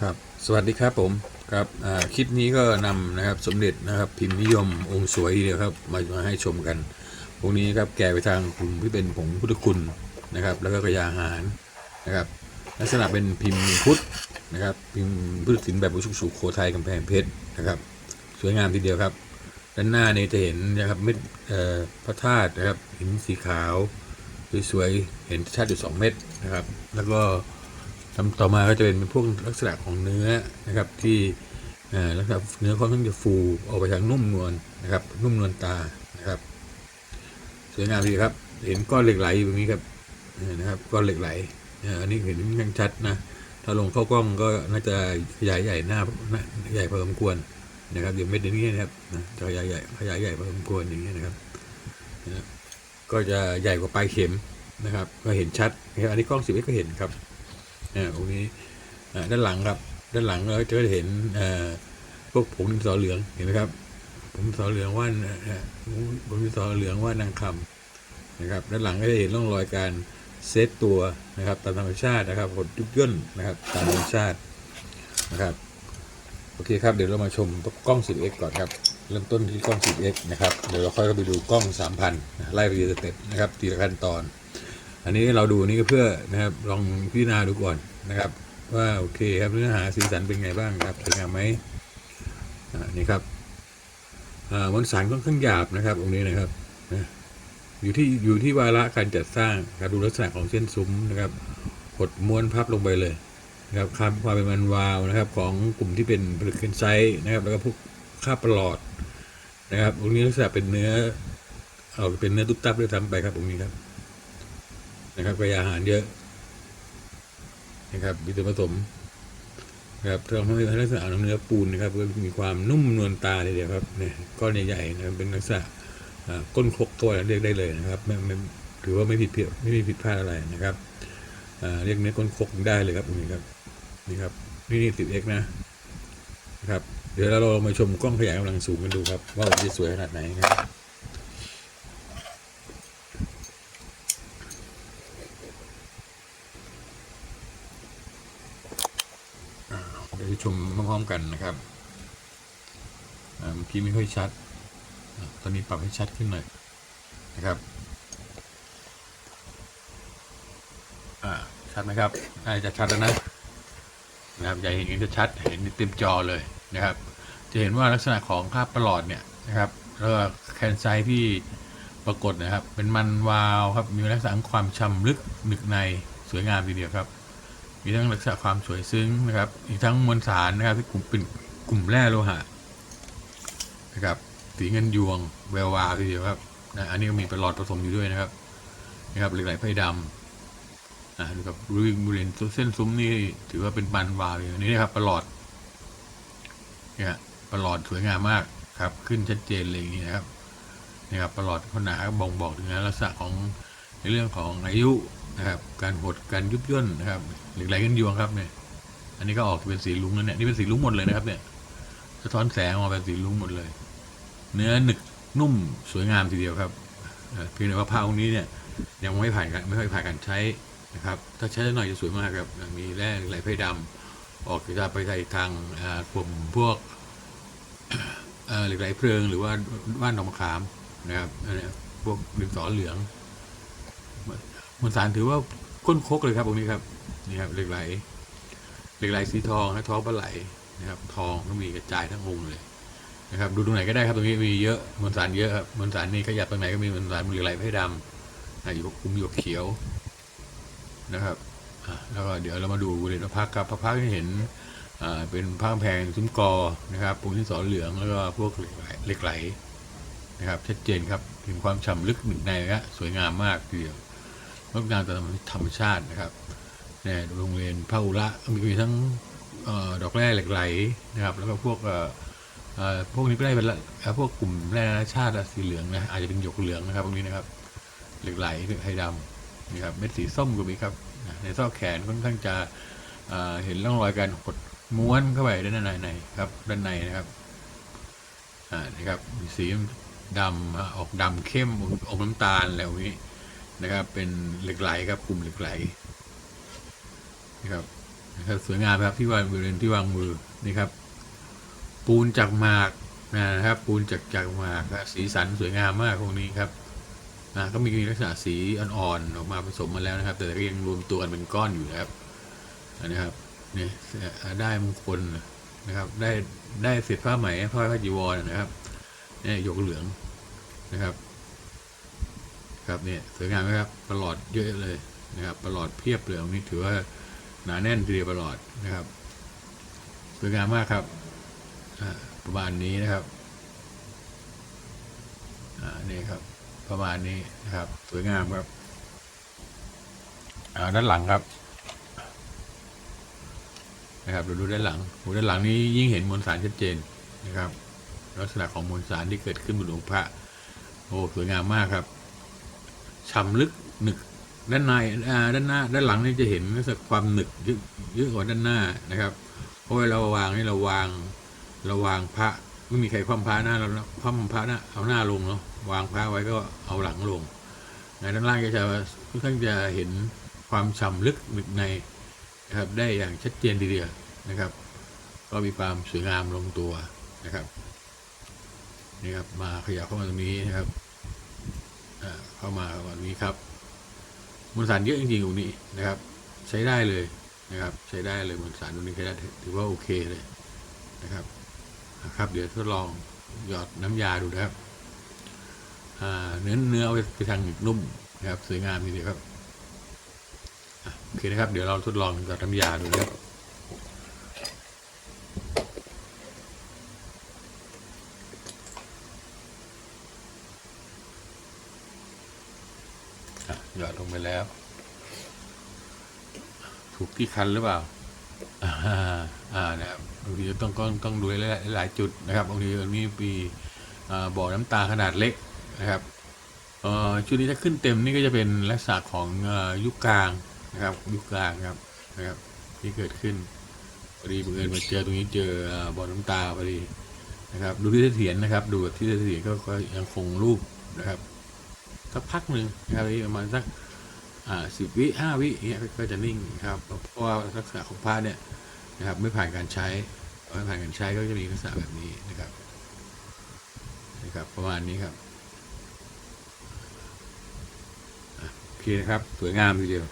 ครับสวัสดีครับผมครับคลิปนี้ก็นำนะครับสมเด็จนะครับพิมพ์นิยมองค์สวยทีเดียวครับมามาให้ชมกันพวกนี้ครับแก่ไปทางกลุ่มที่เป็นผงพุทธคุณนะครับ แล้วก็กระยาหารนะครับ ลักษณะเป็นพิมพ์พุทธนะครับ พิมพ์พุทธศิลป์แบบอุชุกสุโขทัยกำแพงเพชรนะครับ สวยงามทีเดียวครับ ด้านหน้าเนี่ยจะเห็นนะครับเม็ดพระธาตุนะครับหินสีขาวสวยๆเห็นชัดอยู่สองเม็ดนะครับ แล้วก็ ลำต่อมาก็จะเป็นพวกลักษณะของเนื้อนะครับที่ลักษณะเนื้อค่อนข้างจะฟูออกไปทางนุ่มนวลนะครับ นุ่มนวลตานะครับสวยงามดีครับ เห็นก้อนเหล็กไหลอยู่ตรงนี้ครับนะครับก้อนเหล็กไหลอันนี้เห็นยังชัดนะถ้าลงเข้ากล้องก็น่าจะขยายใหญ่หน้าใหญ่พอสมควรนะครับเดี๋ยวเม็ดนี้นะครับจะขยายใหญ่ขยายใหญ่พอสมควรอย่างนี้นะครับก็จะใหญ่กว่าปลายเข็มนะครับ ก็เห็นชัดนะครับอันนี้กล้องสิบเอ็ก็เห็นครับ ตรงนี้ด้านหลังครับด้านหลังเราจะเห็นพวกผงดินสอเหลืองเห็นไหมครับผงดินสอเหลืองว่านผงดินสอเหลืองว่านางคำนะครับด้านหลังก็จะเห็นร่องรอยการเซตตัวนะครับตามธรรมชาตินะครับกดยุบย่นนะครับตามธรรมชาตินะครับโอเคครับเดี๋ยวเรามาชมกล้อง 10x ก่อนครับเริ่มต้นที่กล้อง 10x นะครับเดี๋ยวเราค่อยไปดูกล้อง 3000นไล่ไปทีละสเต็ปนะครับทีละขั้นตอน อันนี้เราดูนี่ก็เพื่อนะครับลองพิจารณาดูก่อนนะครับ ว่าโอเคครับเนื้อหาสีสันเป็นไงบ้างครับสวยงามไหมนี่ครับมวลสารค่อนข้างหยาบนะครับตรงนี้นะครับอยู่ที่อยู่ที่วาระการจัดสร้างครับดูลักษณะของเส้นซุ้มนะครับหดม้วนพับลงไปเลยนะครับความความเป็นมันวาวนะครับของกลุ่มที่เป็นผลึกเคนไซต์นะครับ แล้วก็พวกค่าบประหลอดนะครับตรงนี้ลักษณะเป็นเนื้อเอาเป็นเนื้อตุ๊บตับด้วยซ้ำไปครับตรงนี้ครับ นะครับกระยาอาหารเยอะนะครับมีส่วนผสมนะครับทำให้ลักษณะของเนื้อปูนนะครับก็มีความนุ่มนวลตาเลยเดียวครับเนี่ยก้อนใหญ่ๆนะครับเป็นลักษณะก้นครกตัวเรียกได้เลยนะครับไม่ไม่ถือว่าไม่ผิดเพี้ยไม่มีผิดพลาดอะไรนะครับเรียกเนื้อก้นครกได้เลยครับนี้ครับนี่ครับนี่นี่ติดเอ็กนะนะครับ เดี๋ยวเราลองมาชมกล้องขยายกำลังสูงกันดูครับ ว่ามันจะสวยขนาดไหนนะครับ เดี๋ยวชมพร้อมๆ กันนะครับเมื่อกี้ไม่ค่อยชัด ตอนนี้ปรับให้ชัดขึ้นหน่อยนะครับชัดไหมครับน่าจะชัดแล้วนะนะครับอย่เห็นกันจะชัด เห็นเต็มจอเลยนะครับ จะเห็นว่าลักษณะของคาบประหลอดเนี่ยนะครับแล้วก็แคนไซที่ปรากฏนะครับ เป็นมันวาวครับ มีลักษณะความฉ่ำลึกหนึกในสวยงามทีเดียวครับีทั้งลักษณะความสวยซึ้งนะครับ อีกทั้งมวลสารนะครับที่กลุ่มเป็นกลุ่มแร่โลหะนะครับสีเงินยวงแวววาวทีเดียวครับนะอันนี้ก็มีประหลอดผสมอยู่ด้วยนะครับนะครับเหล็กไหลไพ่ดำอ่าดูกับบริเวณบริเวณเส้นซุ้มนี่ถือว่าเป็นมันวาวอยู่อันนี้นะครับประหลอดเนี่ยประหลอดสวยงามมากครับ ขึ้นชัดเจนเลยอย่างนี้นะครับนะครับประหลอดขนาดบ่งบอกถึงลักษณะของในเรื่องของอายุ นะครับการหดการยุบย่นนะครับเหล็กไหลกันยวงครับเนี่ยอันนี้ก็ออกเป็นสีลุงแล้วเนี่ยนี่เป็นสีลุงหมดเลยนะครับ เนี่ยสะท้อนแสงออกมาเป็นสีลุงหมดเลย เนื้อหนึกนุ่มสวยงามทีเดียวครับเอ่อเพียงแต่ว่าผ้าพวกนี้เนี่ยยังไม่ผ่านการไม่ค่อยผ่านการใช้นะครับ ถ้าใช้ได้หน่อยจะสวยมากครับมีแร่หล็กไหลไพ่ดำออกจะไปทางกลุ่มพวกเหล็กไหลเพลิง หรือว่าว่านดอกมะขามนะครับพวกดินสอเหลือง มวลสารถือว่าก้นคกเลยครับตรงนี้ครับนี่ครับเหล็กไหลเหล็กไหลสีทองและท้องปลาไหลนะครับ ทองต้องมีกระจายทั้งองค์เลยนะครับดูตรงไหนก็ได้ครับตรงนี้มีเยอะมวลสารเยอะครับมวลสารนี่ขยับตรงไหนก็มีมวลสารเหล็กไหลไพ่ดำนะอยู่กับกลุ่มหยกเขียวนะครับอะแล้วก็เดี๋ยวเรามาดูบริเวณพระพักครับพระพักที่เห็นอ่าเป็นผ้าแพงซุ้มกอนะครับปูนที่สอเหลืองแล้วก็พวกเหล็กไหลเหล็กไหลนะครับชัดเจนครับถึงความฉ่ำลึกหนึ่งในนะสวยงามมากทีเดียว งดงามตามธรรมชาตินะครับเนี่ยโรงเรียนพระอุระมีทั้งออดอกแร่เหล็กไหลนะครับ แล้วก็พวกพวกนี้ก็ได้เป็นละเอ่อพวกกลุ่มแร่นานาชาติสีเหลืองนะอาจจะเป็นหยกเหลืองนะครับพวกนี้นะครับ เหล็กไหลเหล็กไทยดำนี่ครับเม็ดสีส้มก็มีครับนะในซอกแขนค่อนข้างจะเห็นร่องรอยการหดม้วนเข้าไปด้านในในครับด้านในนะครับอ่านะครับมีสีดำออกดำเข้มออกน้ำตาลแล้วนี้ นะครับ เป็นเหล็กไหลครับกลุ่มเหล็กไหลนะครับนะครับสวยงามครับที่วางบริเวณที่วางมือนี่ครับ ปูนจากหมากนะครับ ปูนจากจากหมากสีสันสวยงามมากพวกนี้ครับนะก็มีลักษณะสีอ่อนๆออกมาผสมมาแล้วนะครับ แต่ก็ยังรวมตัวกันเป็นก้อนอยู่นะครับนนี้ครับนี่ได้มงคลนะครับ ได้ได้เศษผ้าไหมผ้าผ้าจีวรนะครับเนี่หยกเหลืองนะครับ ครับเนี่ยสวยงามไหมครับประหลอดเยอะเลยนะครับประหลอดเพียบเลยตรงนี้ถือว่าหนาแน่นทีเดียวประหลอดนะครับสวยงามมากครับประมาณนี้นะครับอ่านี่ครับ ประมาณนี้นะครับ สวยงามครับอ่าด้านหลังครับนะครับเราดูด้านหลังโอ้ด้านหลังนี้ยิ่งเห็นมวลสารชัดเจนนะครับ ลักษณะของมวลสารที่เกิดขึ้นบนองค์พระโอ้สวยงามมากครับ ฉ่ำลึกหนึกด้านในด้านหน้า ด้านหลังนี่จะเห็นรู้สึกความหนึกเยอะเยอะกว่าด้านหน้านะครับ เพราะเราวางนี่เราวางเราวางพระไม่มีใครคว่ำพระหน้าเราคว่ำพระหน้าเอาหน้าลงเนาะวางพระไว้ก็เอาหลังลงในด้านล่างก็จะค่อนข้างจะเห็นความฉ่ำลึกหนึกในนะครับได้อย่างชัดเจนทีเดียวนะครับ ก็มีความสวยงามลงตัวนะครับนี่ครับมาขยับเข้ามาตรงนี้นะครับ เข้ามาวันนี้ครับมวลสารเยอะจริงๆตรงนี้นะครับ ใช้ได้เลยนะครับ ใช้ได้เลยมวลสารตรงนี้ใช้ได้ถือว่าโอเคเลยนะครับนะครับ เดี๋ยวทดลองหยอดน้ำยาดูนะครับอ่าเนื้อเนื้อเอาไปทางนุ่มนะครับสวยงามทีเดียวครับโอเคนะครับ เดี๋ยวเราทดลองหยอดน้ำยาดูนะครับ หยอดลงไปแล้ว ถูกที่คันหรือเปล่า อ่า อ่านะครับบางทีต้องต้องต้องดูหลายหลายจุดนะครับบางทีมันมีปีบ่อน้ำตาขนาดเล็กนะครับชุดนี้ถ้าขึ้นเต็มนี่ก็จะเป็นลักษณะของอยุคกลางนะครับ ยุคกลางครับนะครับ ที่เกิดขึ้นพอดีบังเอิญมาเจอตรงนี้เจอบ่อน้ำตาพอดีนะครับ ดูที่เสถียรนะครับ ดูแบบที่เสถียรก็ยังคงรูปนะครับ สักพักหนึ่งนะครับประมาณสักสิบวิห้าวิอย่างเงี้ยก็จะนิ่งครับเพราะว่าลักษณะของผ้าเนี่ยนะครับไม่ผ่านการใช้ไม่ผ่านการใช้ก็จะมีลักษณะแบบนี้นะครับนะครับประมาณนี้ครับโอเคนะครับสวยงามทีเดียว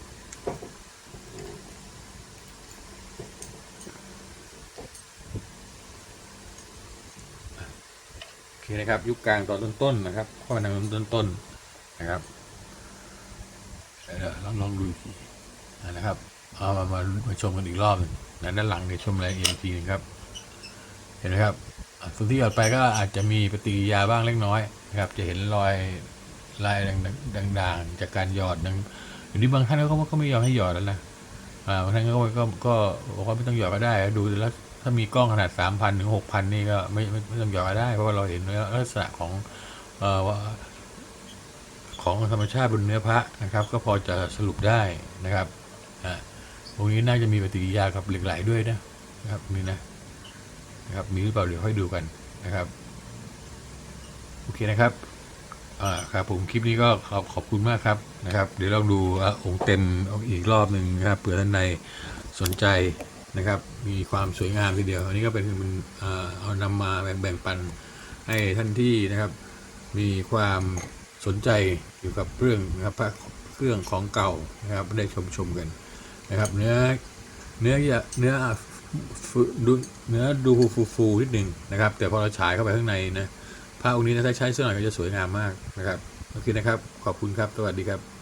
โอเคนะครับ ยุคกลางตอนต้นๆนะครับข้อมาทางต้นๆ นะครับเดี๋ยวลองลองดูอีกทีอ่านะครับเอามามามาชมกันอีกรอบหนึ่งนะด้านหลังเดี๋ยวชมรายละเอียดอีกทีหนึงครับ เห็นไหมครับอะส่วนที่หยอดไปก็อาจจะมีปฏิกิริยาบ้างเล็กน้อยนะครับ จะเห็นรอยลายด่างๆจากการหยอดดังอยู่ที่บางท่านเขาก็ไม่ยอมให้หยอดแล้วนะอ่าบางท่านก็ก็ก็บอกว่าไม่ต้องหยอดก็ได้ดูแล้วถ้ามีกล้องขนาดสามพันถึงหกพันนี่ก็ไม่ไม่ไม่ต้องหยอดก็ได้เพราะว่าเราเห็นลักษณะของเอ่อว่า ของธรรมชาติบนเนื้อพระนะครับ ก็พอจะสรุปได้นะครับอ่าตรงนี้น่าจะมีปฏิกิริยากับเหล็กไหลด้วยนะนะครับนี่นะนะครับมีหรือเปล่าเดี๋ยวค่อยดูกันนะครับโอเคนะครับอ่าครับผมคลิปนี้ก็ขอบขอบคุณมากครับนะครับ เดี๋ยวลองดูอองค์เต็มอีกรอบหนึ่งนะครับเผื่อท่านใดสนใจนะครับ มีความสวยงามทีเดียว อันนี้ก็เป็นเป็นอ่าเอานำมาแบ่งปันให้ท่านที่นะครับ มีความ สนใจเกี่ยวกับเรื่องนะครับพระเครื่องของเก่านะครับได้ชมชมกันนะครับ เนื้อเนื้อเนื้อดูเนื้อดูฟูฟูนิดหนึ่งนะครับ แต่พอเราฉายเข้าไปข้างในนะภาพองค์นี้นะถ้าใช้เสื้อหน่อยก็จะสวยงามมากนะครับโอเคนะครับ ขอบคุณครับ สวัสดีครับ